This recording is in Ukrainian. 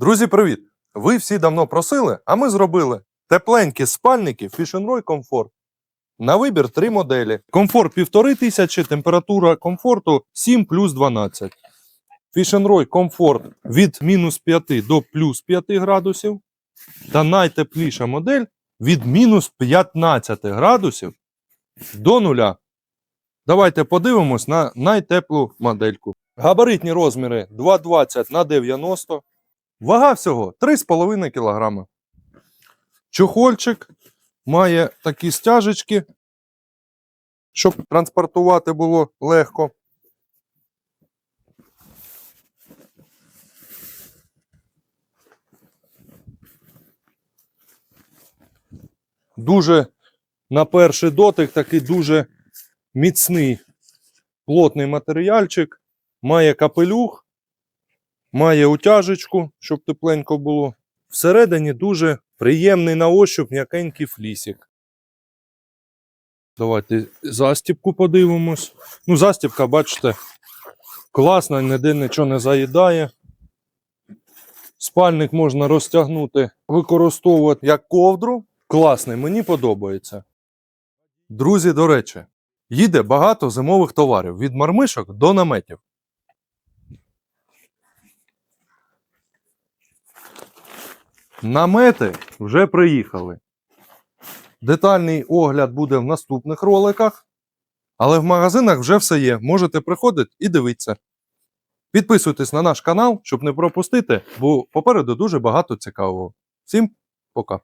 Друзі, привіт! Ви всі давно просили, а ми зробили тепленькі спальники Fashion Roy Comfort. На вибір три моделі. Комфорт 1500, температура комфорту 7 плюс 12. Fashion Roy комфорт від мінус 5 до плюс 5 градусів. Та найтепліша модель від мінус 15 градусів до нуля. Давайте подивимось на найтеплу модельку. Габаритні розміри 220 на 90. Вага всього 3,5 кг. Чохольчик має такі стяжечки, щоб транспортувати було легко. Дуже на перший дотик такий дуже міцний плотний матеріальчик. Має капелюх, має утяжечку, щоб тепленько було. Всередині дуже приємний на ощуп м'якенький флісик. Давайте застіпку подивимось. Ну, застіпка, бачите, класна, ніде нічого не заїдає. Спальник можна розтягнути, використовувати як ковдру. Класний, мені подобається. Друзі, до речі, їде багато зимових товарів від мармишок до наметів. Намети вже приїхали. Детальний огляд буде в наступних роликах, але в магазинах вже все є. Можете приходити і дивитися. Підписуйтесь на наш канал, щоб не пропустити, бо попереду дуже багато цікавого. Всім пока!